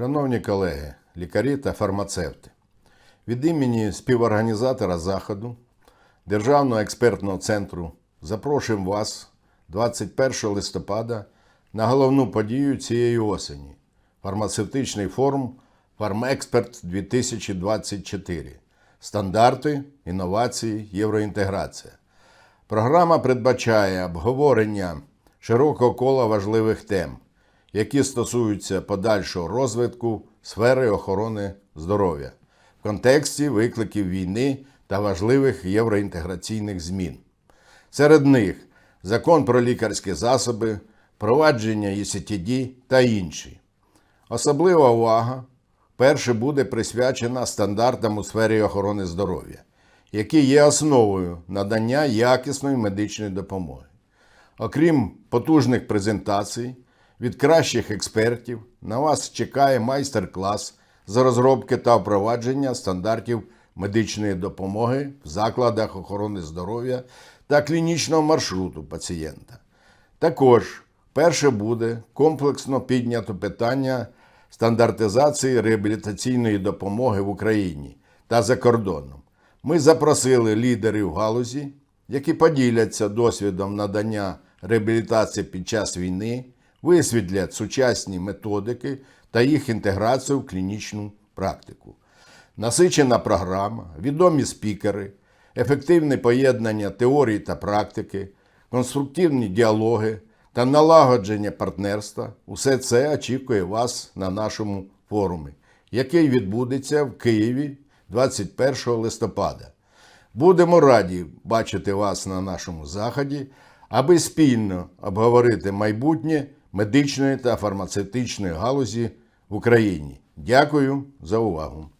Шановні колеги, лікарі та фармацевти, від імені співорганізатора заходу Державного експертного центру запрошуємо вас 21 листопада на головну подію цієї осені фармацевтичний форум Фармексперт 2024. Стандарти, інновації, євроінтеграція. Програма передбачає обговорення широкого кола важливих тем, які стосуються подальшого розвитку сфери охорони здоров'я в контексті викликів війни та важливих євроінтеграційних змін. Серед них закон про лікарські засоби, провадження ЄСТД та інші. Особлива увага перше буде присвячена стандартам у сфері охорони здоров'я, які є основою надання якісної медичної допомоги. Окрім потужних презентацій від кращих експертів, на вас чекає майстер-клас з розробки та впровадження стандартів медичної допомоги в закладах охорони здоров'я та клінічного маршруту пацієнта. Також перше буде комплексно піднято питання стандартизації реабілітаційної допомоги в Україні та за кордоном. Ми запросили лідерів галузі, які поділяться досвідом надання реабілітації під час війни, висвітлять сучасні методики та їх інтеграцію в клінічну практику. Насичена програма, відомі спікери, ефективне поєднання теорії та практики, конструктивні діалоги та налагодження партнерства усе це очікує вас на нашому форумі, який відбудеться в Києві 21 листопада. Будемо раді бачити вас на нашому заході, аби спільно обговорити майбутнє медичної та фармацевтичної галузі в Україні. Дякую за увагу.